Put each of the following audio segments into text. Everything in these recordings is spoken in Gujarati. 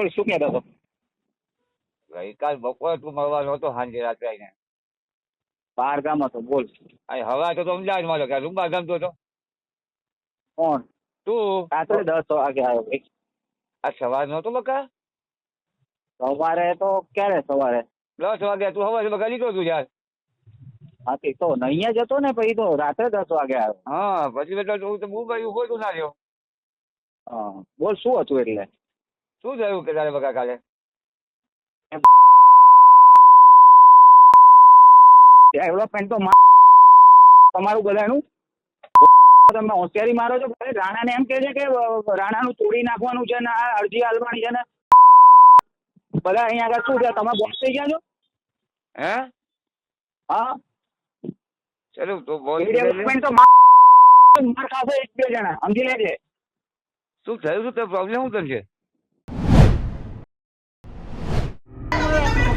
બોલ શું કહેતો હતો? ગઈકાલ બપોરે તું મળવા નહોતો સાંજે રાત્રે આવીને. બહાર ગામ હતો બોલ. અહીં હવા તો અમદાવાદમાં હતો કે રૂમમાં ગમતો હતો. કોણ? તું? રાત્રે દસ વાગે આવ્યો ભાઈ. આ સવાર નહોતો બકા? સવારે તો ક્યારે સવારે? દસ વાગે તું સવારે બકા લીધો તું યાર. હાથી તો અહીંયા જ હતો ને પછી તો રાત્રે દસ વાગે આવ્યો. હા પછી બેટા હું તો મુંબઈ ઊભો તું ના રહ્યો. હા બોલ શું હતું એટલે? શું થયું કે તારે બકા કાલે? ડેવલપમેન્ટ તો તમારું બધાનું? તમે હોશિયારી મારો છો રાણાને એમ કે છે કે રાણાનું તોડી નાખવાનું છે ને આ અરજી હાલવાની છે ને. બધા અહીંયા આગળ શું છે તમે બોસ થઈ ગયા છો? હે? હા? ચલો તો બોલ ડેવલપમેન્ટ તો માર ખાશે એક બે જણા સમજી લેજે. શું થયું? શું પ્રોબ્લેમ શું તને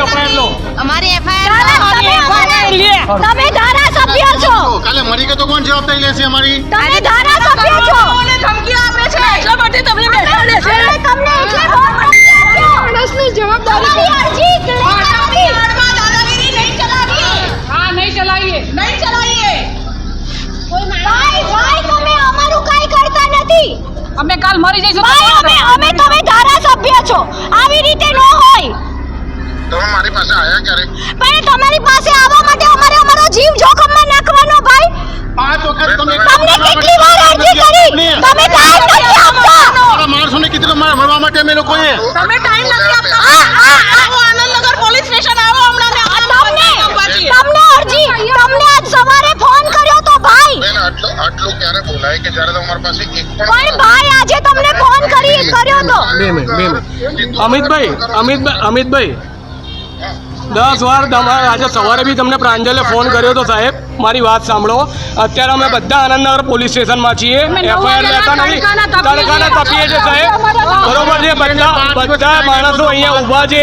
અમારી ધારાસભ્ય તમે ધારાસભ્ય છો કાલે મરી ગયો તો કોણ જવાબદારી લેશે અમારી? તમે ધારાસભ્ય છો. કોને ધમકીઓ આપે છે. એટલા માટે તમને બેઠાડે છે અમે તમને એટલે વોટ નથી આપ્યો માણસની જવાબદારી અરજી દાદાગીરી નહીં ચલાવીએ. હા નહીં ચલાવીએ. નહીં ચલાવીએ. ભાઈ ભાઈ તમે અમારું કાઈ કરતા નથી. અમે કાલ મરી જઈશું અમે અમે તમે ધારાસભ્ય છો. આવી રીતે ન તમે મારી પાસે આયા ક્યારે? પણ તમારી પાસે આવવા માટે અમારે અમારો જીવ જોખમમાં નાખવાનો ભાઈ. પાંચ વખત તમે તમને કેટલી વાર અરજી કરી? તમે ટાઈમ નથી આપતા. મારા માણસોને કેટલો માર મળવા માટે અમે લોકોએ. તમે ટાઈમ નથી આપતા. આ. આવો આનંદનગર પોલીસ સ્ટેશન આવો હમણાં ને તમને તમને અરજી તમને આજ સવારે ફોન કર્યો તો ભાઈ. આટલું આટલું ક્યારે બોલાય કે જ્યારે તમારી પાસે એક પણ ભાઈ આજે તમને ફોન કરી કર્યો તો. બે મિનિટ બે મિનિટ. અમિતભાઈ અમિતભાઈ અમિતભાઈ દસ વાર તમારે આજે સવારે બી તમને પ્રાંજલે ફોન કર્યો હતો સાહેબ, મારી વાત સાંભળો. અત્યારે અમે બધા આનંદનગર પોલીસ સ્ટેશનમાં છીએ. એફઆઈઆર લેતા નથી તડકાના તપીએ છે સાહેબ. બરોબર છે? બધા બધા માણસો અહીંયા ઊભા છે.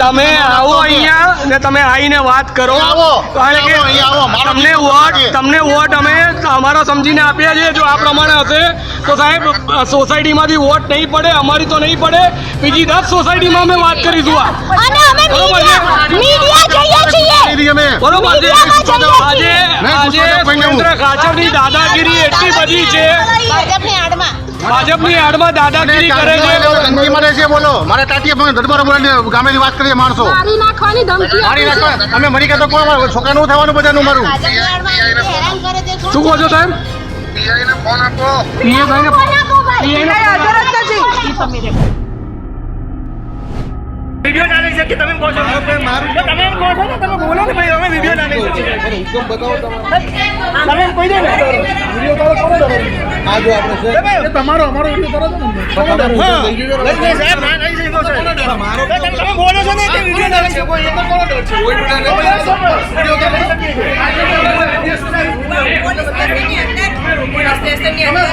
તમે આવો અહીંયા ને તમે આવીને વાત કરો. આવો. કારણ કે આવો, અહીંયા આવો. મારો તમને જીવ વોટ લાગે. તમને વોટ અમે અમારા સમજીને આપ્યા છે જો આ પ્રમાણે હશે તો સાહેબ અ, સોસાયટીમાંથી વોટ નહીં પડે અમારી તો નહીં પડે. બીજી દસ સોસાયટીમાં અમે વાત કરીશું આ. અને અમે બરોબર છે. મીડિયા મીડિયા જઈએ છીએ. અમે. બરોબર છે? મીડિયામાં જઈએ આજે છીએ. આજે ખાચરની દાદાગીરી એટલી બધી છે. ભાજપની આડમાં ભાજપની દાદાગીરી કરે છે. મળે છે બોલો. મારે ટાટીએ દરબાર બોલાવીને ગામેની વાત કરીએ માણસો. મારી નાખવાની ધમકી મારી નાખવા અમે મરી ગયા તો કોણ છોકરાનું થવાનું બધાનું મારું. શું કહો છો સાહેબ? પીઆઈને ફોન આપો. પીએ ભાઈને કોણ આપો ભાઈ? વિડિયો ચાલે છે કે તમે કહો છો તમે તમે એમ કહો છો ને તમે બોલો ને ભાઈ અમે વિડિયો ચાલે છે તમે એમ કહી દો ને તમારો અમારો હા નહીં તમે સાહેબ ના નહીં છો. તમે તમે બોલો છો ને કે વિડિયો ચાલે છે કોઈ એક કોનો ડર છે પોલીસ સ્ટેશનની અંદર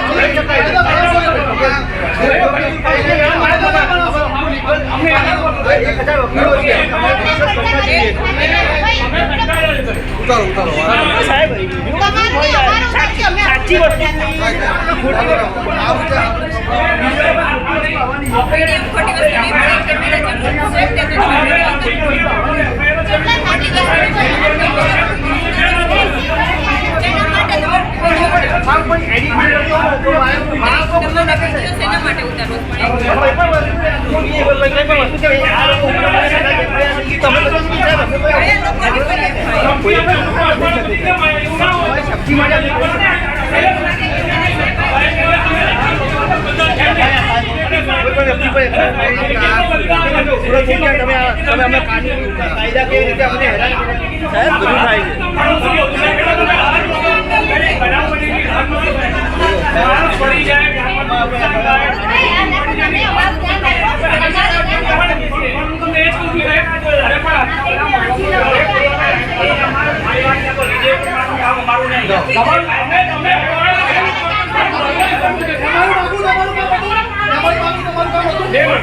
સાહેબ સાચી વસ્તુ. ખોટી તમે અમે કાયદા કેવી રીતે અમને હેરાન સાહેબ બધું થાય છે?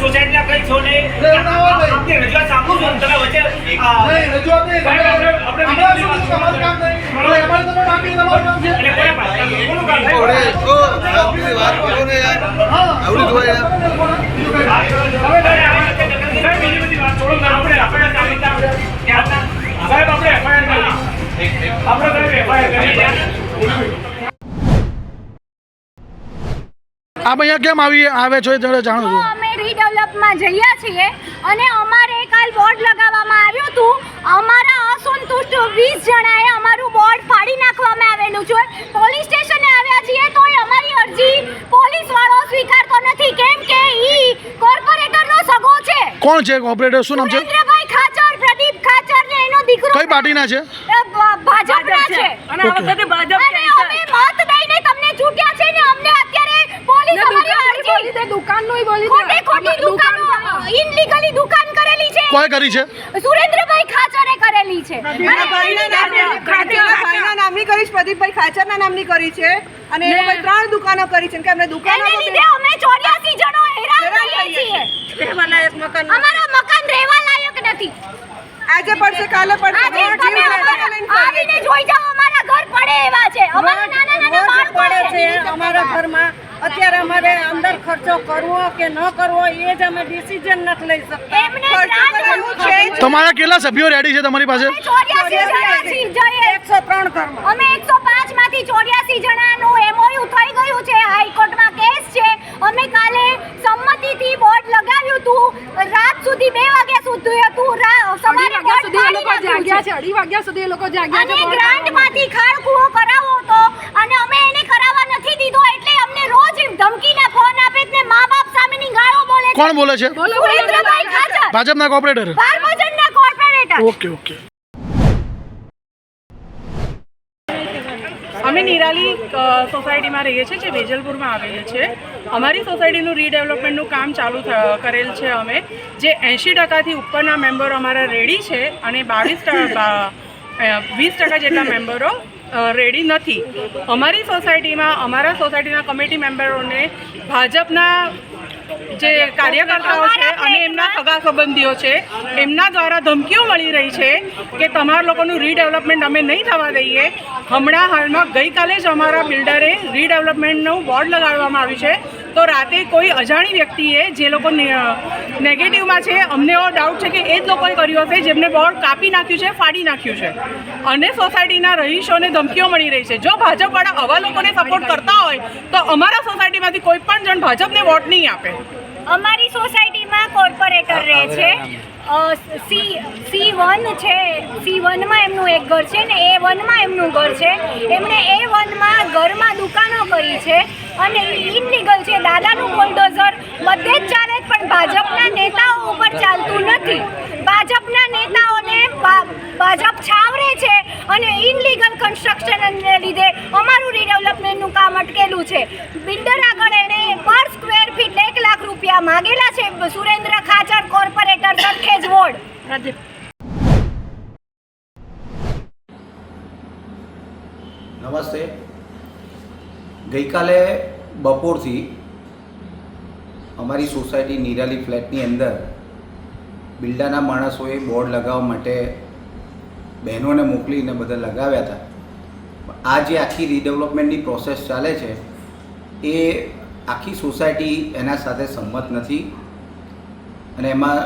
કોઈ આ લોકો તમે તો શું છે. ને? કોઈ? કરે? સાહેબ આપ અહીંયા કેમ આવી આવે છો એ જરા જાણો છો. અમે રીડેવલપમાં જઈએ છીએ અને અમારે કાલ બોર્ડ લગાવવામાં આવ્યું હતું. અમારા અસંતુષ્ટ વીસ જણાએ અમારું બોર્ડ ફાડી નાખવામાં આવેલું છે. પોલીસ સ્ટેશને આવ્યા છીએ તો અમારી અરજી પોલીસ વાળો સ્વીકારતો નથી. કેમ કે ઈ કોર્પોરેટરનો સગો છે. કોણ છે? કોર્પોરેટર શું નામ છે? સુરેન્દ્રભાઈ ખાચર પ્રદીપ ખાચર ને એનો દીકરો કઈ પાર્ટીના છે? ભાજપના છે. અને આ વખતે ભાજપ અને અમે મત દઈને તમને ચૂંટ્યા છે ને અમને અત્યારે પોલીસ અમારી અરજી દુકાનનું બોલી ખોટી ખોટી દુકાનો ઇનલીગલી દુકાન કરેલી છે. કોઈ કરી છે? સુરેન્દ્રભાઈ ખાચરે કરેલી છે. મારા ભાઈના નામની ખાચરના નામની કરી છે પ્રદીપભાઈ ખાચરના નામની કરી છે. અને એ ભાઈ ત્રણ દુકાનો કરી છે કે અમને દુકાનો એને લીધે અમે 84 જણો હેરાન થઈએ છીએ. રહેવાના એક મકાન અમારા મકાન રહેવા લાયક નથી. આજે પડશે કાલે પડશે. આજે તમે આવીને જોઈ જાઓ અમારા ઘર પડે એવા છે. અમારા નાના નાના બાળકો છે અમારા ઘરમાં. અત્યારે અમારે અંદર ખર્ચો કરવો કે ન કરવો એ જ અમે ડિસિઝન નથી લઈ શકતા. છે. તમારા કેટલા સભ્યો રેડી છે તમારી પાસે? અમે 84 જણા છીએ જઈએ એકસો ત્રણ ઘરમાં. અમે 105 માંથી 84 જણાનું એમઓયુ થઈ ગયું છે હાઈકોર્ટમાં કેસ છે. અમે કાલે સંમતિથી બોર્ડ લગાવ્યું હતું. રાત સુધી બે વાગ્યા સુધી હતું. સવારે બોર્ડ ફાડી નાખ્યું છે. અઢી વાગ્યા સુધી એ લોકો જાગ્યા અને ગ્રાન્ટમાંથી ખાણ કરાવો હતો અને અમે એને કરાવવા નથી દીધો એટલે ધમકીના ફોન આપે છે ને મા બાપ સામેની ગાળો બોલે છે. કોણ બોલે છે? સુરેન્દ્રભાઈ ખાચર. ભાજપના કોર્પોરેટર બારમજનના કોર્પોરેટર ઓકે ઓકે. અમે નિરાલી સોસાયટીમાં રહીએ છીએ જે વેજલપુરમાં આવેલી છે. અમારી સોસાયટીનું રીડેવલપમેન્ટનું કામ ચાલુ કરેલ છે અમે. જે એંશી ટકાથી ઉપરના મેમ્બરો અમારા રેડી છે અને બાવીસ ટકા વીસ ટકા જેટલા મેમ્બરો રેડી નથી. અમારી સોસાયટીમાં અમારા સોસાયટીના કમિટી મેમ્બરોને ભાજપના જે કાર્યકર્તાઓ છે અને એમના સગા સંબંધીઓ છે એમના દ્વારા ધમકીઓ મળી રહી છે કે તમારા લોકોનું રીડેવલપમેન્ટ અમે નહીં થવા દઈએ. હમણાં હાલમાં ગઈકાલે જ અમારા બિલ્ડરે રીડેવલપમેન્ટનું બોર્ડ લગાડવામાં આવ્યું છે. તો રાતે કોઈ અજાણી વ્યક્તિએ જે લોકો નેગેટિવમાં છે અમને એવો ડાઉટ છે કે એ જ લોકોએ કર્યું હશે જેમને બોર્ડ કાપી નાખ્યું છે ફાડી નાખ્યું છે. અને સોસાયટીના રહીશોને ધમકીઓ મળી રહી છે. જો ભાજપવાળા આવા લોકોને સપોર્ટ કરતા હોય તો અમારા સોસાયટીમાંથી કોઈ પણ જણ ભાજપને વોટ નહીં આપે. અમારી સોસાયટીમાં કોર્પોરેટર રહે છે. સી સી વન છે. સી વનમાં એમનું એક ઘર છે ને એ વનમાં એમનું ઘર છે. એમણે એ વનમાં ઘરમાં દુકાનો કરી છે. અને ઇનલીગલ છે. દાદાનું બુલડોઝર બધે જ ચાલે પણ ભાજપના નેતાઓ ઉપર ચાલતું નથી. ભાજપના નેતાઓને ભાજપ છાવરે છે અને ઇનલીગલ કન્સ્ટ્રક્શનને લીધે અમારું રીડેવલપમેન્ટનું કામ અટકેલું છે. બિલ્ડર આગળ એણે પર સ્ક્વેર ફીટ એક લાખ રૂપિયા માગેલા છે. Surendra Khachar corporator Sarkhej ward. નમસ્તે. ગઈકાલે બપોરથી અમારી સોસાયટી નિરાલી ફ્લેટની અંદર બિલ્ડાના માણસોએ બોર્ડ લગાવવા માટે બહેનોને મોકલીને બધા લગાવ્યા હતા. આ જે આખી રીડેવલપમેન્ટની પ્રોસેસ ચાલે છે, એ આખી સોસાયટી એના સાથે સંમત નથી અને એમાં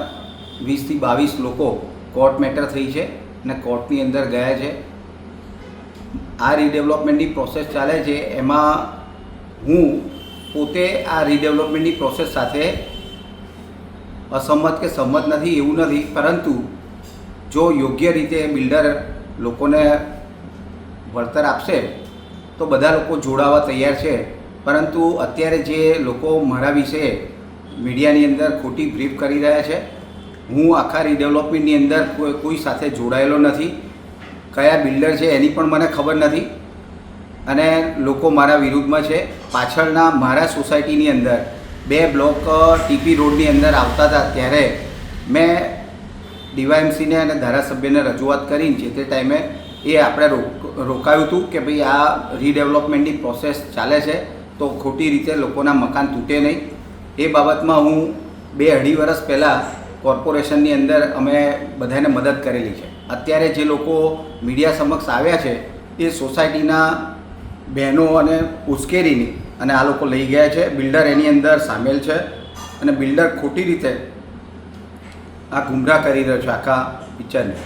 વીસથી બાવીસ લોકો કોર્ટ મેટર થઈ છે અને કોર્ટની અંદર ગયા છે. આ રીડેવલપમેન્ટની પ્રોસેસ ચાલે છે, એમાં હું પોતે આ રીડેવલપમેન્ટની પ્રોસેસ સાથે અસંમત કે સંમત નથી, એવું નથી, પરંતુ જો યોગ્ય રીતે બિલ્ડર લોકોને વળતર આપશે, તો બધા લોકો જોડાવા તૈયાર છે. પરંતુ અત્યારે જે લોકો મારા વિશે મીડિયાની અંદર ખોટી બ્રીફ કરી રહ્યા છે, હું આખા રીડેવલપમેન્ટની અંદર કોઈ સાથે જોડાયેલો નથી. કયા બિલ્ડર છે એની પણ મને ખબર નથી. અને લોકો મારા વિરુદ્ધમાં છે. પાછળના મારા સોસાયટીની અંદર બે બ્લોક ટીપી રોડની અંદર આવતા હતા ત્યારે મેં ડીવાયએમસીને અને ધારાસભ્યને રજૂઆત કરીને જે તે ટાઈમે એ આપણે રોક, રોકાયું હતું કે ભાઈ આ રીડેવલપમેન્ટની પ્રોસેસ ચાલે છે તો ખોટી રીતે લોકોના મકાન તૂટે નહીં. એ બાબતમાં હું બે અઢી વર્ષ પહેલાં કોર્પોરેશનની અંદર અમે બધાને મદદ કરેલી છે. અત્યારે જે લોકો મીડિયા સમક્ષ આવ્યા છે એ સોસાયટીના બહેનો અને ઉશ્કેરીની અને આ લોકો લઈ ગયા છે. બિલ્ડર એની અંદર સામેલ છે અને બિલ્ડર ખોટી રીતે આ ગુમરાહ કરી રહ્યો છે આખા પિક્ચરને.